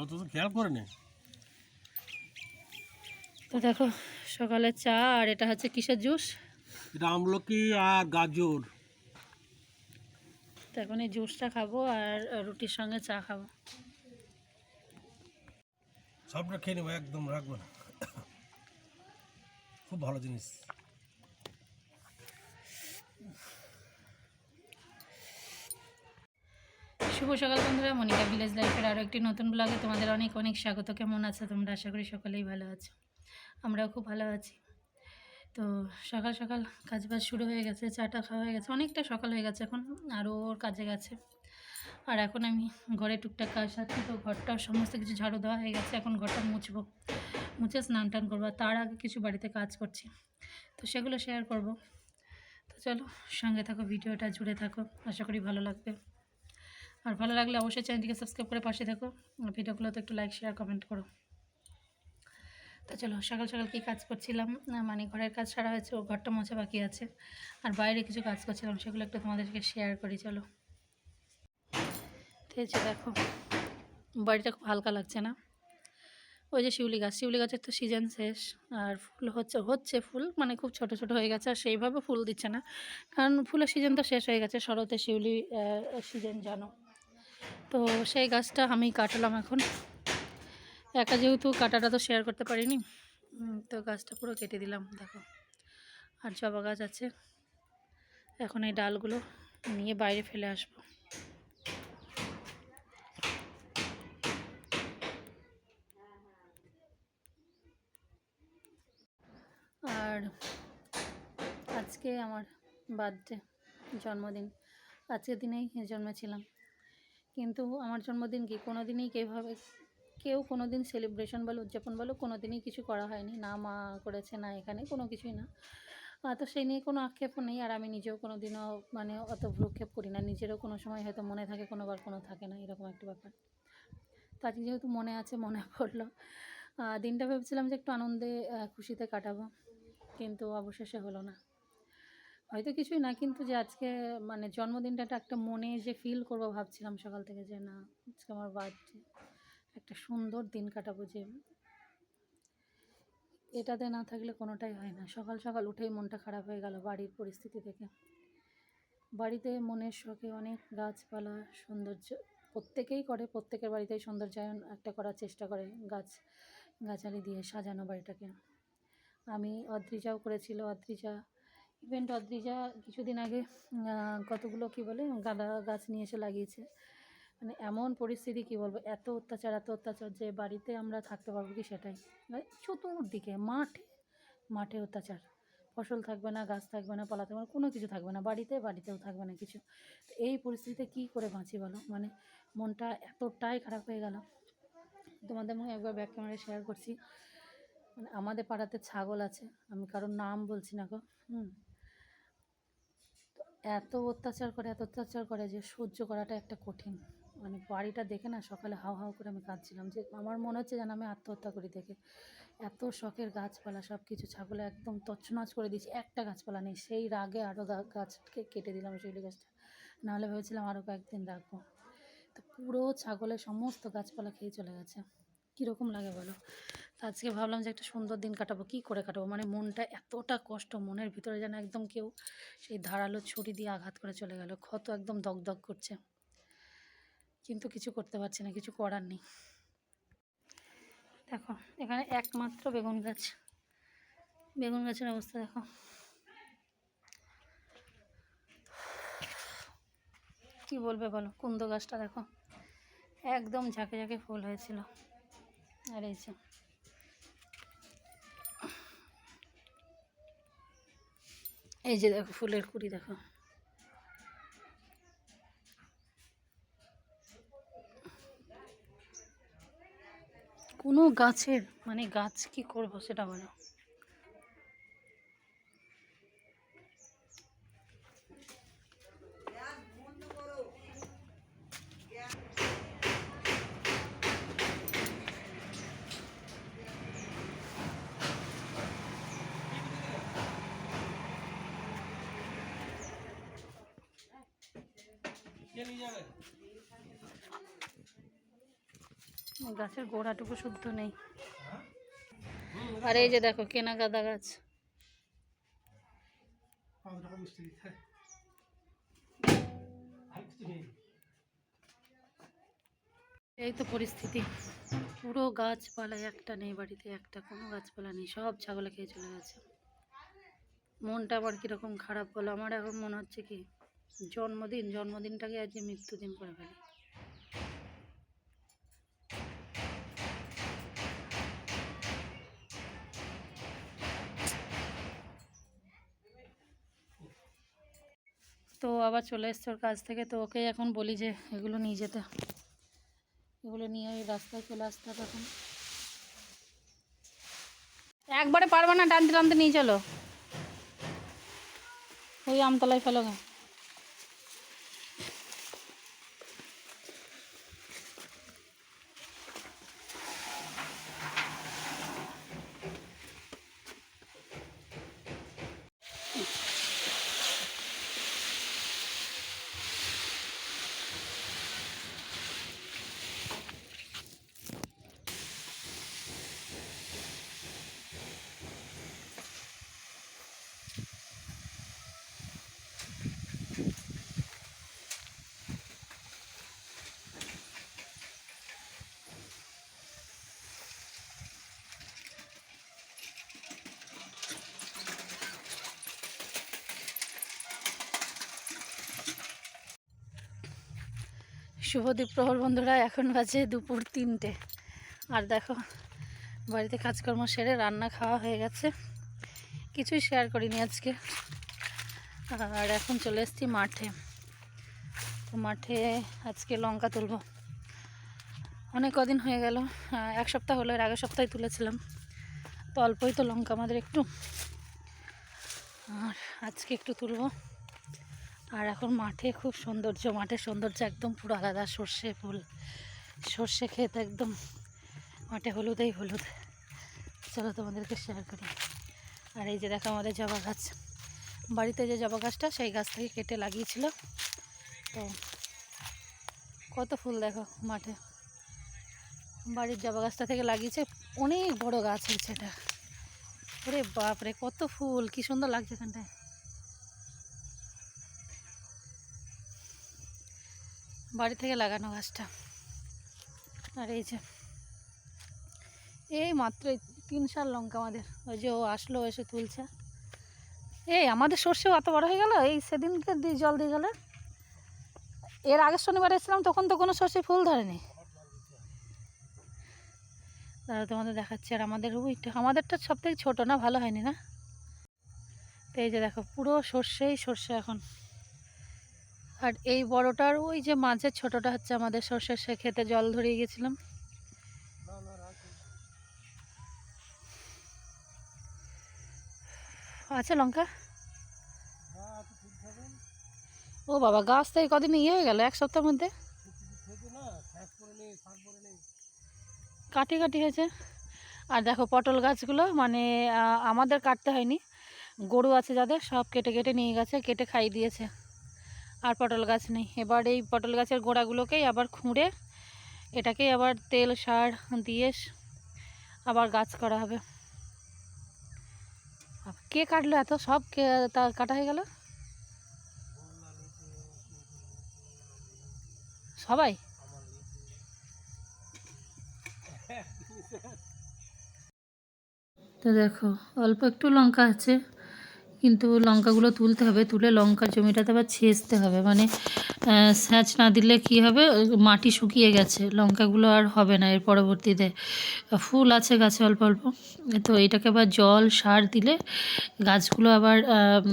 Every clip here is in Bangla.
অত তো খেয়াল করে নে তো দেখো সকালে চা আর এটা হচ্ছে কিসের জুস? এটা আমলকি আর গাজর। তো এখন এই জুসটা খাব আর রুটির সঙ্গে চা খাব। সবটা খেয়ে নেব একদম রাখব না। খুব ভালো জিনিস। শুভ সকাল বন্ধুরা, মনিকা ভিলেজ লাইফের আরও একটি নতুন ব্লগে তোমাদের অনেক অনেক স্বাগত। কেমন আছো তোমরা? আশা করি সকলেই ভালো আছো। আমরাও খুব ভালো আছি। তো সকাল সকাল কাজ বাজ শুরু হয়ে গেছে চাটা খাওয়া হয়ে গেছে। অনেকটা সকাল হয়ে গেছে এখন আরও ওর কাজে গেছে। আর এখন আমি ঘরে টুকটাক কাজ সারছি, তো ঘরটা সমস্ত কিছু ঝাড়ু দেওয়া হয়ে গেছে। এখন ঘরটা মুছবো, মুছে স্নান টান করব। তার আগে কিছু বাড়িতে কাজ করছি, তো সেগুলো শেয়ার করব। তো চলো সঙ্গে থাকো, ভিডিওটা জুড়ে থাকো। আশা করি ভালো লাগবে। আর ভালো লাগলে অবশ্যই চ্যানেলটিকে সাবস্ক্রাইব করে পাশে থাকো। ভিডিওগুলোতে একটু লাইক শেয়ার কমেন্ট করো। তো চলো, সকাল সকাল কী কাজ করছিলাম? মানে ঘরের কাজ সারা হয়েছে, ও ঘরটা মোছা বাকি আছে। আর বাইরে কিছু কাজ করছিলাম, সেগুলো একটু তোমাদেরকে শেয়ার করি, চলো। এই যে দেখো, বাড়িটা খুব হালকা লাগছে না? ওই যে শিউলি গাছ, শিউলি গাছের তো সিজন শেষ। আর ফুল হচ্ছে হচ্ছে ফুল মানে খুব ছোট ছোট হয়ে গেছে, আর সেইভাবে ফুল দিচ্ছে না। কারণ ফুলের সিজন তো শেষ হয়ে গেছে শরতে শিউলি সিজন জানো। তো সেই গাছটা আমি কাটালাম এখন। একা যেহেতু কাটাটা তো শেয়ার করতে পারিনি তো গাছটা পুরো কেটে দিলাম, দেখো। আর জবা গাছ আছে। এখন এই ডালগুলো নিয়ে বাইরে ফেলে আসব। আর আজকে আমার বার্থডে জন্মদিন। আজকের দিনেই জন্মেছিলাম। কিন্তু আমার জন্মদিন কি কোনো দিনই কেউভাবে কেউ কোনো দিন সেলিব্রেশন বলো, উদযাপন বলো কোনো দিনই কিছু করা হয়নি। না মা করেছে, না এখানে, কোনো কিছুই না। তো সেই নিয়ে কোনো আক্ষেপও নেই, আর আমি নিজেও কোনো দিনও মানে অত ভ্রুক্ষেপ করি না। নিজেরও কোনো সময় হয়তো মনে থাকে, কোনোবার কোনো থাকে না, এরকম একটা ব্যাপার। তো আজকে যেহেতু মনে আছে, মনে পড়ল। দিনটা ভেবেছিলাম যে একটু আনন্দে খুশিতে কাটাবো, কিন্তু অবশেষে হলো না। হয়তো কিছুই না, কিন্তু যে আজকে মানে জন্মদিনটা একটা মনে যে ফিল করব ভাবছিলাম সকাল থেকে যে না, আজকে আমার বার্থডে একটা সুন্দর দিন কাটাবো যে এটাতে না থাকলে কোনোটাই হয় না। সকাল সকাল উঠেই মনটা খারাপ হয়ে গেল বাড়ির পরিস্থিতি থেকে। বাড়িতে মনের শখে অনেক গাছপালা, সৌন্দর্য, প্রত্যেকেই করে, প্রত্যেকের বাড়িতেই সৌন্দর্যায়ন একটা করার চেষ্টা করে গাছ, গাছালি দিয়ে সাজানো বাড়িটাকে। আমি অদ্রিজাও করেছিল, অদ্রিজা ইভেন্ট অদ্রিজা কিছুদিন আগে কতগুলো কি বলে, গাঁদা গাছ নিয়ে এসে লাগিয়েছে। মানে এমন পরিস্থিতি কি বলব, এত অত্যাচার এত অত্যাচার যে বাড়িতে আমরা থাকতে পারব কি সেটাই। মানে চতুর্দিকে, মাঠে মাঠে অত্যাচার। ফসল থাকবে না, গাছ থাকবে না, পালা থাকবে না, কোনো কিছু থাকবে না, বাড়িতে, বাড়িতেও থাকবে না কিছু। তো এই পরিস্থিতিতে কী করে বাঁচি বলো? মানে মনটা এতটাই খারাপ হয়ে গেল। তোমাদের মনে একবার ব্যাক ক্যামেরায় শেয়ার করছি। মানে আমাদের পাড়াতে ছাগল আছে, আমি কারোর নাম বলছি না গো। হুম। এত অত্যাচার করে, এত অত্যাচার করে যে সহ্য করাটা একটা কঠিন। মানে বাড়িটা দেখে না সকালে হাও হাও করে আমি কাঁদছিলাম যে আমার মনে হচ্ছে যেন আমি আত্মহত্যা করি দেখে। এত শখের গাছপালা সব কিছু ছাগলে একদম তছনছ করে দিয়েছি, একটা গাছপালা নেই, সেই রাগে আরও গাছকে কেটে দিলাম শিউলি গাছটা। নাহলে ভেবেছিলাম আরও কয়েকদিন রাখব। তো পুরো ছাগলের সমস্ত গাছপালা খেয়ে চলে গেছে। কীরকম লাগে বলো? আজকে ভাবলাম যে একটা সুন্দর দিন কাটাবো। কী করে কাটাবো? মানে মনটা এতটা কষ্ট, মনের ভিতরে যেন একদম কেউ সেই ধারালো ছুরি দিয়ে আঘাত করে চলে গেল। ক্ষত একদম দগদগ করছে। কিন্তু কিছু করতে পারছি না, কিছু করার নেই। দেখো, এখানে একমাত্র বেগুন গাছ। বেগুন গাছের অবস্থা দেখো। কি বলবে বলো? কুন্দ গাছটা দেখো। একদম ঝাঁকে ঝাঁকে ফুল হয়েছিল। আর এই যে এই যে দেখো ফুলের কুড়ি দেখো। কোনো গাছের মানে গাছ কি করব সেটা বলো। গাছের গোড়াটুকু শুদ্ধ নেই। আর এই যে দেখো, কেনা গাঁদা গাছ। এই তো পরিস্থিতি। পুরো গাছপালা একটা নেই বাড়িতে, একটা কোনো গাছপালা নেই, সব ছাগলে খেয়ে চলে গেছে। মনটা আবার কীরকম খারাপ হলো আমার এখন মনে হচ্ছে কি জন্মদিন, জন্মদিনটাকে আজকে মৃত্যুদিন করে ফেলে। তো আবার চলে এসছে ওর কাছ থেকে, তো ওকে এখন বলি যে এগুলো নিয়ে যেতে। এগুলো নিয়ে ওই রাস্তায় চলে আসতে হবে এখন। একবারে পারবে না, টানতে টানতে নিয়ে চলো। ওই আমতলায় ফেলো গা। শুভ প্রহর বন্ধুরা, এখন বাজে দুপুর তিনটে। আর দেখো, বাড়িতে কাজকর্ম সেরে রান্না খাওয়া হয়ে গেছে। কিছুই শেয়ার করিনি আজকে। আর এখন চলে এসেছি মাঠে। তো মাঠে আজকে লঙ্কা তুলব। অনেক কদিন হয়ে গেল এক সপ্তাহ হলো, এর আগের সপ্তাহে তুলেছিলাম। তো অল্পই তো লঙ্কা আমাদের একটু। আর আজকে একটু তুলবো। আর এখন মাঠে খুব সৌন্দর্য মাঠের সৌন্দর্য একদম পুরো আলাদা, সর্ষে, ফুল, সর্ষে ক্ষেত একদম মাঠে হলুদেই হলুদ। চলো তোমাদেরকে শেয়ার করি। আর এই যে দেখো আমাদের জবা গাছ। বাড়িতে যে জবা গাছটা, সেই গাছ থেকে কেটে লাগিয়েছিল। তো কত ফুল দেখো মাঠে। বাড়ির জবা গাছটা থেকে লাগিয়েছে, অনেক বড় গাছ হয়েছে এটা। ওরে বাপরে, কত ফুল, কি সুন্দর লাগছে এখানটায়। বাড়ি থেকে লাগানো গাছটা। আর এই যে, এই মাত্র তিন সাল লঙ্কা আমাদের। ওই যে ও আসলো এসে তুলছে। এই আমাদের সর্ষেও এত বড় হয়ে গেল? এই সেদিনকে দিয়ে জল দিয়ে গেলে? এর আগের শনিবার এসেছিলাম, তখন তো কোনো সর্ষে ফুল ধরেনি। তারা তোমাদের দেখাচ্ছি, আর আমাদের ওইটা, আমাদেরটা সব থেকে ছোটো না, ভালো হয়নি না? তো এই যে দেখো, পুরো সর্ষেই সর্ষে এখন। আর এই বড়টার ওই যে মাঝের ছোটটা হচ্ছে আমাদের সর্ষের সে খেতে জল ধরিয়ে গেছিলাম। আছে লঙ্কা? ও বাবা, গাছ তো এই কদিন ইয়ে হয়ে গেল, এক সপ্তাহের মধ্যে? কাটি কাটি হয়েছে। আর দেখো, পটল গাছগুলো মানে আমাদের কাটতে হয়নি। গরু আছে যাদের, সব কেটে কেটে নিয়ে গেছে, কেটে খাইয়ে দিয়েছে। আর পটল গাছ নেই। এবার এই পটল গাছের গোড়াগুলোকেই আবার খুঁড়ে এটাকেই আবার তেল, সার দিয়ে আবার গাছ করা হবে। কে কাটলো এত? সব কে, তা কাটা হয়ে গেল? সবাই? তো দেখো, অল্প একটু লঙ্কা আছে। কিন্তু লঙ্কাগুলো তুলতে হবে, তুলে লঙ্কার জমিটাতে আবার ছেঁচতে হবে। মানে স্যাঁচ না দিলে কি হবে? মাটি শুকিয়ে গেছে, লঙ্কাগুলো আর হবে না এর পরবর্তীতে। ফুল আছে গাছে অল্প অল্প। তো এটাকে আবার জল, সার দিলে গাছগুলো আবার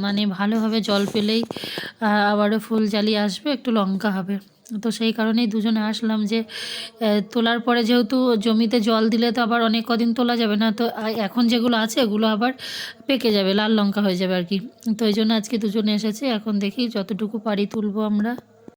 মানে ভালোভাবে জল পেলেই আবারও ফুল জ্বালিয়ে আসবে, একটু লঙ্কা হবে। তো সেই কারণেই দুজনে আসলাম যে তোলার পরে যেহেতু জমিতে জল দিলে তো আবার অনেক কদিন তোলা যাবে না, তো এখন যেগুলো আছে এগুলো আবার পেকে যাবে, লাল লঙ্কা হয়ে যাবে আর কি। তো এই জন্য আজকে দুজনে এসেছে, এখন দেখি যতটুকু পারি তুলবো আমরা।